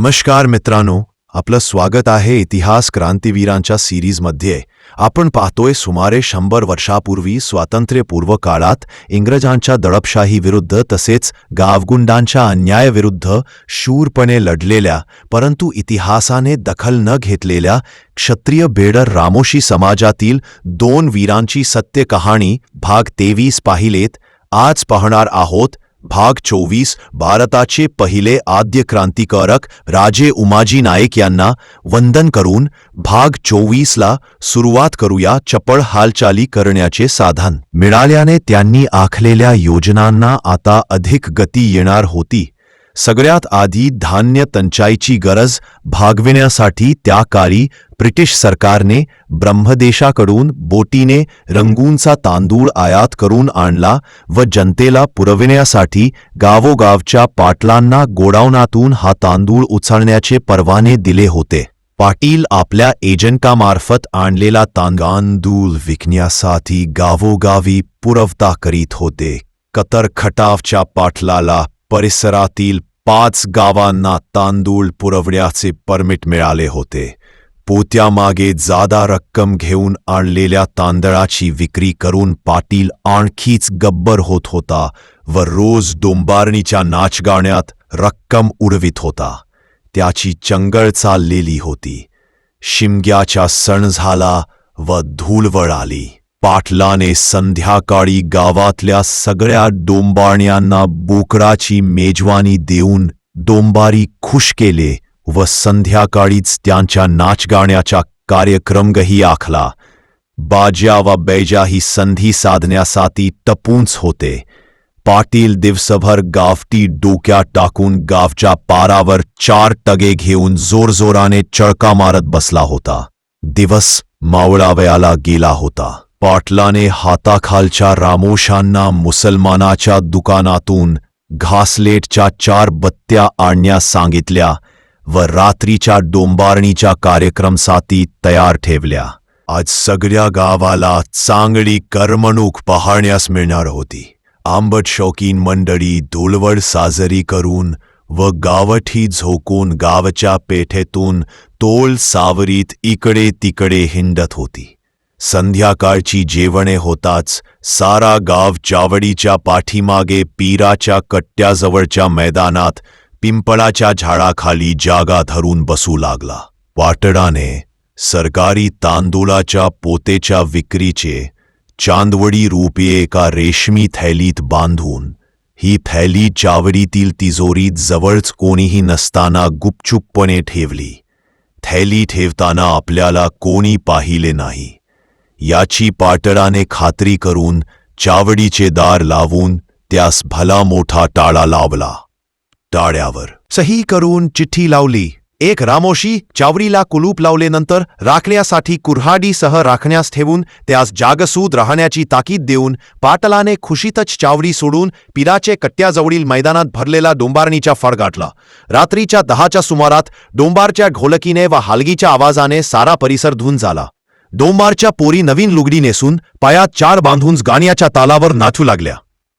नमस्कार मित्रांनो आपलं स्वागत आहे इतिहास क्रांतीवीरांच्या सिरीजमध्ये. आपण पाहतोय सुमारे शंभर वर्षापूर्वी स्वातंत्र्यपूर्व काळात इंग्रजांच्या दडपशाही विरुद्ध तसेच गावगुंडांच्या अन्यायाविरुद्ध शूरपणे लढलेल्या परंतु इतिहासाने दखल न घेतलेल्या क्षत्रिय बेडर रामोशी समाजातील दोन वीरांची सत्य कहाणी भाग तेवीस पाहिलेत. आज पाहणार आहोत भाग चोवीस भारताचे पहिले आद्य क्रांतिकारक राजे उमाजी नाईक यांना वंदन करून भाग चोवीसला सुरुवात करूया चपळ हालचाली करण्याचे साधन. मिळाल्याने त्यांनी आखलेल्या योजनांना आता अधिक गती येणार होती. सगळ्यात आधी धान्य टंचाईची गरज भागविण्यासाठी त्या काळी ब्रिटिश सरकारने ब्रह्मदेशाकडून बोटीने रंगूनचा तांदूळ आयात करून आणला व जनतेला पुरविण्यासाठी गावोगावच्या पाटलांना गोडावणातून हा तांदूळ उचलण्याचे परवाने दिले होते. पाटील आपल्या एजंटामार्फत आणलेला तांदूळ विकण्यासाठी गावोगावी पुरवता करीत होते. कतर खटावच्या पाटलाला परिसरातील पाच गावांना तांदूळ पुरवण्याचे परमिट मिळाले होते. पोत्यामागे जादा रक्कम घेऊन आणलेल्या तांदळाची विक्री करून पाटील आणखीच गब्बर होत होता व रोज डोंबारणीच्या नाचगाण्यात रक्कम उडवित होता. त्याची चंगळ चाललेली होती. शिमग्याचा सण झाला व धूलवळ आली. पाटलाने संध्याकाळी गावातल्या सगळ्या डोंबाण्यांना बोकडाची मेजवानी देऊन डोंबारी खुश केले व संध्याकाळीच त्यांच्या नाचगाण्याचा कार्यक्रमही आखला. बाज्या व बैजा ही संधी साधण्यासाठी टपूंच होते. पाटील दिवसभर गावटी डोक्यात टाकून गावच्या पारावर चार टगे घेऊन जोरजोराने चळका मारत बसला होता. दिवस मावळावयाला गेला होता. पाटलाने हाताखालच्या रामोशांना मुसलमानाच्या दुकानातून घासलेटच्या चार बत्त्या आणण्यास सांगितल्या व रात्रीच्या डोंबारणीच्या कार्यक्रमसाठी तयार ठेवल्या. आज सगळ्या गावाला चांगली करमणूक पाहण्यास मिळणार होती. आंबट शौकीन मंडळी धुळवड साजरी करून व गावठी झोकून गावच्या पेठेतून तोल सावरीत इकडे तिकडे हिंडत होती. संध्याकाळची जेवणे होताच सारा गाव चावडीच्या पाठीमागे पीराच्या कट्ट्याजवळच्या मैदानात पिंपळाच्या झाडाखाली जागा धरून बसू लागला. वाटडाने सरकारी तांदूळाच्या पोतेच्या विक्रीचे चांदवडी रुपये एका रेशमी थैलीत बांधून ही थैली चावडीतील तिजोरीत जवळच कोणीही नसताना गुपचुपपणे ठेवली. थैली ठेवताना आपल्याला कोणी पाहिले नाही. याची पाटडाने खात्री करून चावडीचे दार लावून त्यास भला मोठा टाळा लावला. टाळ्यावर सही करून चिठ्ठी लावली. एक रामोशी चावडीला कुलूप लावलेनंतर राखण्यासाठी कुऱ्हाडीसह राखण्यास ठेवून त्यास जागसूद राहण्याची ताकीद देऊन पाटलाने खुशीतच चावडी सोडून पिराचे कट्ट्याजवळील मैदानात भरलेला डोंबारणीचा फड गाठला. रात्रीच्या दहाच्या सुमारात डोंबारच्या घोलकीने व हालगीच्या आवाजाने सारा परिसर धुंद झाला. डोंबारच्या पोरी नवीन लुगडी नेसून पायात चार बांधून गाण्याच्या तालावर नाचू लागल्या.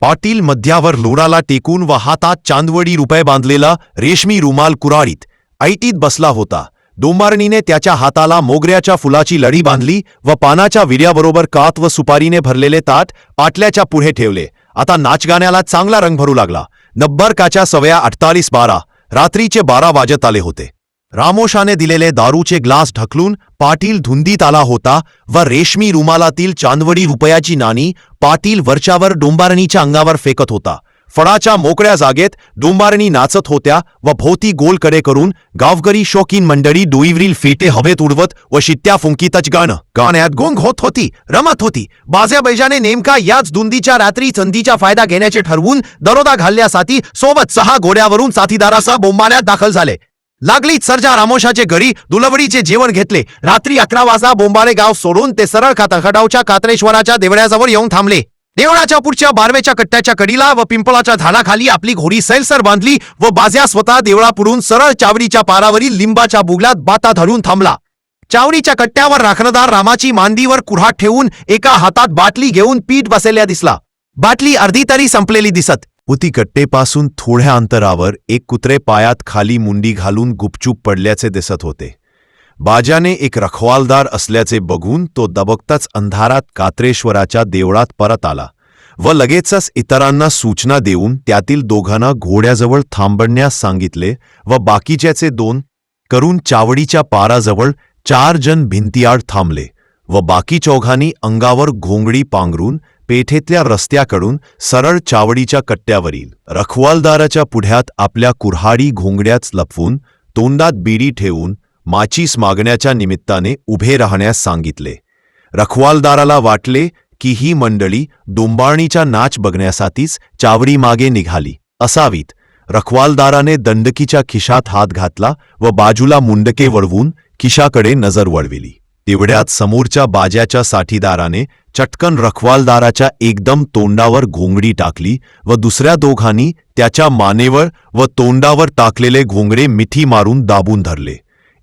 पाटील मध्यावर लोडाला टेकून व हातात चांदवडी रुपये बांधलेला रेशमी रुमाल कुराडीत ऐटीत बसला होता. डोंबारणीने त्याच्या हाताला मोगऱ्याच्या फुलाची लढी बांधली व पानाच्या विड्याबरोबर कात व सुपारीने भरलेले ताट पाटल्याच्या पुढे ठेवले. आता नाचगाण्याला चांगला रंग भरू लागला. नब्बरकाच्या सव्या सवया अठ्ठावीस बारा रात्रीचे बारा वाजत आले होते. रामोशाने दिलेले दारूचे ग्लास ढकलून पाटील धुंदीत आला होता व रेशमी रुमालातील चांदवडी रुपयाची नाणी पाटील वरच्यावर डोंबारणीच्या अंगावर फेकत होता. फळाच्या मोकळ्या जागेत डोंबारणी नाचत होत्या व भोवती गोलकडे करून गावकरी शौकीन मंडळी डोईवरील फेटे हवेत उडवत व शित्या फुंकीतच गाणं. गाण्यात गोंग होत होती रमत होती. बाज्या बैजाने नेमका याच दुंदीच्या रात्री संधीचा फायदा घेण्याचे ठरवून दरोदा घालण्यासाठी सोबत सहा घोड्यावरून साथीदारासह बोंबाण्यात दाखल झाले. लागलीच. सरजा रामोशाचे घरी दुलवडीचे जेवण घेतले. रात्री अकरा वाजता बोंबारे गाव सोडून ते सरळ खाताखटावच्या कात्रेश्वराच्या देवळ्याजवळ येऊन थांबले. देवळाच्या पुढच्या बारवेच्या कट्ट्याच्या कडीला व पिंपळाच्या झाडाखाली आपली घोडी सैलसर बांधली व बाज्या स्वतः देवळापुढून सरळ चावडीच्या पारावरील लिंबाच्या बुगल्यात बाता धरून थांबला. चावडीच्या कट्ट्यावर राखणदार रामाची मांदीवर कुऱ्हाट ठेवून एका हातात बाटली घेऊन पीठ बसलेल्या दिसला. बाटली अर्धी तरी संपलेली दिसत. उती कट्टेपासून थोड्या अंतरावर एक कुत्रे पायात खाली मुंडी घालून गुपचूप पडल्याचे दिसत होते. बाजाने एक रखवालदार असल्याचे बघून तो दबकताच अंधारात कात्रेश्वराच्या देवळात परत आला व लगेचच इतरांना सूचना देऊन त्यातील दोघांना घोड्याजवळ थांबण्यास सांगितले व बाकीच्याचे दोन करून चावडीच्या पाराजवळ चार जण भिंतीआड थांबले व बाकी चौघांनी अंगावर घोंगडी पांघरून पेठेतल्या रस्त्याकडून सरळ चावडीच्या कट्ट्यावरील रखवालदाराच्या पुढ्यात आपल्या कुऱ्हाडी घोंगड्याच लपवून तोंडात बीडी ठेवून माचीस मागण्याच्या निमित्ताने उभे राहण्यास सांगितले. रखवालदाराला वाटले की ही मंडळी डोंबारणीचा नाच बघण्यासाठीच चावडी मागे निघाली. असावीत. रखवालदाराने दंडकीच्या खिशात हात घातला व बाजूला मुंडके वळवून खिशाकडे नजर वळविली. तेवढ्यात समोरच्या बाज्याच्या साठीदाराने चटकन रखवालदाराच्या एकदम तोंडावर घोंगडी टाकली व दुसऱ्या दोघांनी त्याच्या मानेवर व तोंडावर टाकलेले घोंगडे मिठी मारून दाबून धरले.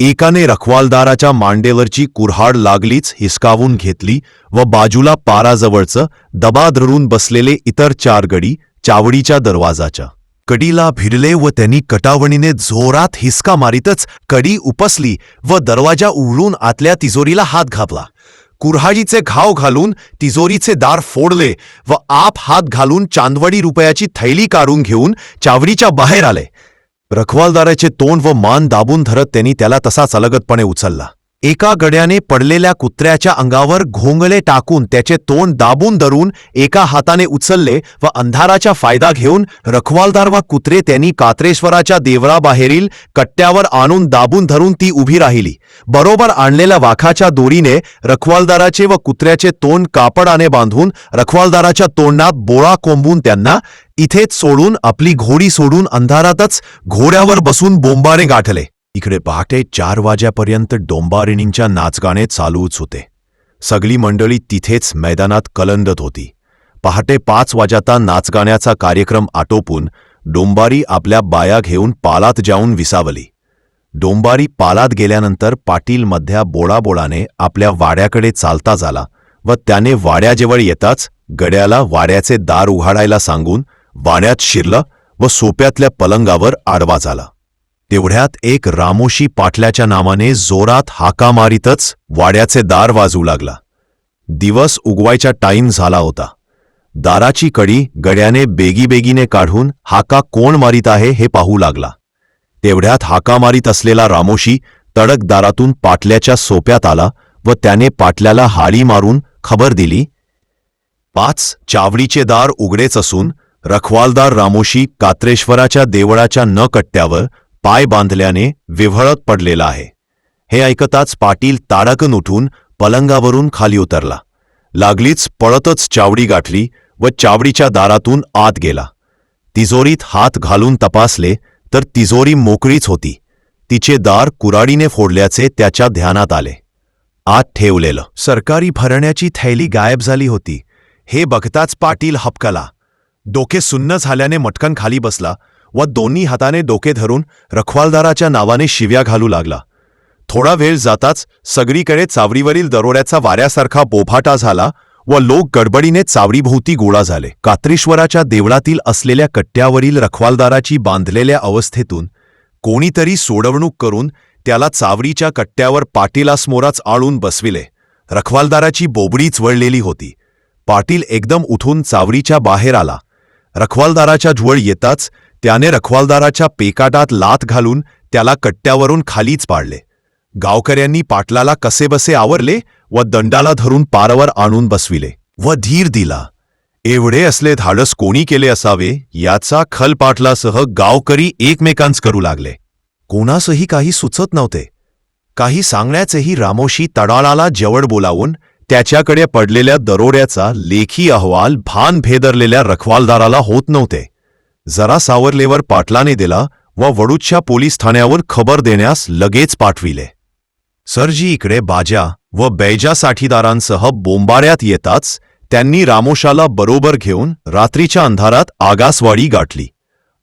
एकाने रखवालदाराच्या मांडेवरची कुऱ्हाड लागलीच हिसकावून घेतली व बाजूला पाराजवळचं दबा धरून बसलेले इतर चार गडी चावडीच्या दरवाजाच्या कडीला भिडले व त्यांनी कटावणीने जोरात हिसका मारीतच कडी उपसली व दरवाजा उघडून आतल्या तिजोरीला हात घाबला कुऱ्हाडीचे घाव घालून तिजोरीचे दार फोडले व आप हात घालून चांदवडी रुपयाची थैली काढून घेऊन चावडीच्या बाहेर आले. रखवालदाराचे तोंड व मान दाबून धरत त्यांनी त्याला तसाच अलगदपणे उचलला. एका गड्याने पडलेल्या कुत्र्याच्या अंगावर घोंगले टाकून त्याचे तोंड दाबून धरून एका हाताने उचलले व अंधाराचा फायदा घेऊन रखवालदार व कुत्रे त्यांनी कात्रेश्वराच्या देवळाबाहेरील कट्ट्यावर आणून दाबून धरून ती उभी राहिली. बरोबर आणलेल्या वाखाच्या दोरीने रखवालदाराचे व कुत्र्याचे तोंड कापडाने बांधून रखवालदाराच्या तोंडात बोळा कोंबून त्यांना इथेच सोडून आपली घोडी सोडून अंधारातच घोड्यावर बसून बोंबाने गाठले. इकडे पहाटे चार वाजेपर्यंत डोंबारिणींच्या नाचगाणे चालूच होते. सगळी मंडळी तिथेच मैदानात कलंदत होती. पहाटे पाच वाजाता नाचगाण्याचा कार्यक्रम आटोपून डोंबारी आपल्या बाया घेऊन पालात जाऊन विसावली. डोंबारी पालात गेल्यानंतर पाटील मध्या बोळाबोळाने आपल्या वाड्याकडे चालता झाला व त्याने वाड्याजवळ येताच गड्याला वाड्याचे दार उघाडायला सांगून वाड्यात शिरला व सोप्यातल्या पलंगावर आडवा झाला. तेवढ्यात एक रामोशी पाटल्याच्या नावाने जोरात हाका मारीतच वाड्याचे दार वाजू लागला. दिवस उगवायचा टाईम झाला होता. दाराची कडी गड्याने बेगीबेगीने काढून हाका कोण मारीत आहे हे पाहू लागला. तेवढ्यात हाका मारीत असलेला रामोशी तडक दारातून पाटल्याच्या सोप्यात आला व त्याने पाटल्याला हाळी मारून खबर दिली पाच चावडीचे दार उघडेच असून रखवालदार रामोशी कात्रेश्वराच्या देवळाच्या न कट्ट्यावर पाय बांधल्याने विव्हळत पडलेला आहे. हे ऐकताच पाटील ताडकन उठून पलंगावरून खाली उतरला. लागलीच पळतच चावडी गाठली व चावडीच्या दारातून आत गेला. तिजोरीत हात घालून तपासले तर तिजोरी मोकळीच होती. तिचे दार कुराडीने फोडल्याचे त्याच्या ध्यानात आले. आत ठेवलेलं. सरकारी भरण्याची थैली गायब झाली होती. हे बघताच पाटील हपकला. डोके सुन्न झाल्याने मटकन खाली बसला. व दोन्ही हाताने डोके धरून रखवालदाराच्या नावाने शिव्या घालू लागला. थोडा वेळ जाताच सगळीकडे चावरीवरील दरोड्याचा वाऱ्यासारखा बोभाटा झाला व लोक गडबडीने चावडीभोवती गोळा झाले. कात्रेश्वराच्या देवळातील असलेल्या कट्ट्यावरील रखवालदाराची बांधलेल्या अवस्थेतून कोणीतरी सोडवणूक करून त्याला चावडीच्या कट्ट्यावर पाटीलासमोराच आळून बसविले. रखवालदाराची बोबडीच वळलेली होती. पाटील एकदम उठून चावडीच्या बाहेर आला. रखवालदाराच्या झुवळ येताच त्याने रखवालदाराच्या पेकाटात लाथ घालून त्याला कट्ट्यावरून खालीच पाडले. गावकऱ्यांनी पाटलाला कसेबसे आवरले व दंडाला धरून पारावर आणून बसविले व धीर दिला. एवढे असले धाडस कोणी केले असावे याचा खल पाटलासह गावकरी एकमेकांच करू लागले. कोणासही काही सुचत नव्हते. काही सांगण्याचेही रामोशी तडाळाला जवळ बोलावून त्याच्याकडे पडलेल्या दरोड्याचा लेखी अहवाल भान भेदरलेल्या रखवालदाराला होत नव्हते. जरा सावरलेवर पाटलाने दिला व वडूच्या पोलीस ठाण्यावर खबर देण्यास लगेच पाठविले. सरजी इकडे बाजा व बैजा साठीदारांसह बोंबाऱ्यात येताच त्यांनी रामोशाला बरोबर घेऊन रात्रीच्या अंधारात आगासवाडी गाठली.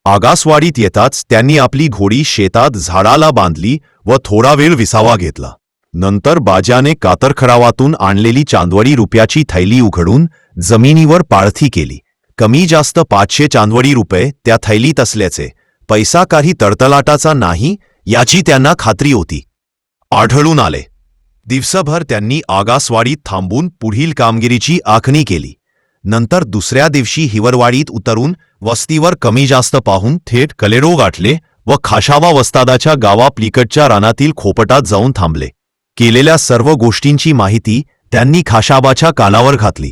आगासवाडीत येताच त्यांनी आपली घोडी शेतात झाडाला बांधली व थोडा वेळ विसावा घेतला. नंतर बाजाने कातरखरावातून आणलेली चांदवडी रुपयाची थैली उघडून जमिनीवर पाळथी केली. कमी जास्त पाचशे चांदवडी रुपये त्या थैलीत असल्याचे पैसा काही तडतलाटाचा नाही याची त्यांना खात्री होती. आढळून आले. दिवसभर त्यांनी आगासवाडीत थांबून पुढील कामगिरीची आखणी केली. नंतर दुसऱ्या दिवशी हिवरवाडीत उतरून वस्तीवर कमी जास्त पाहून थेट कलेरो गाठले व खाशावा वस्तादाच्या गावा प्लिकटच्या रानातील खोपटात जाऊन थांबले. केलेल्या सर्व गोष्टींची माहिती त्यांनी खाशाबाच्या कानावर घातली.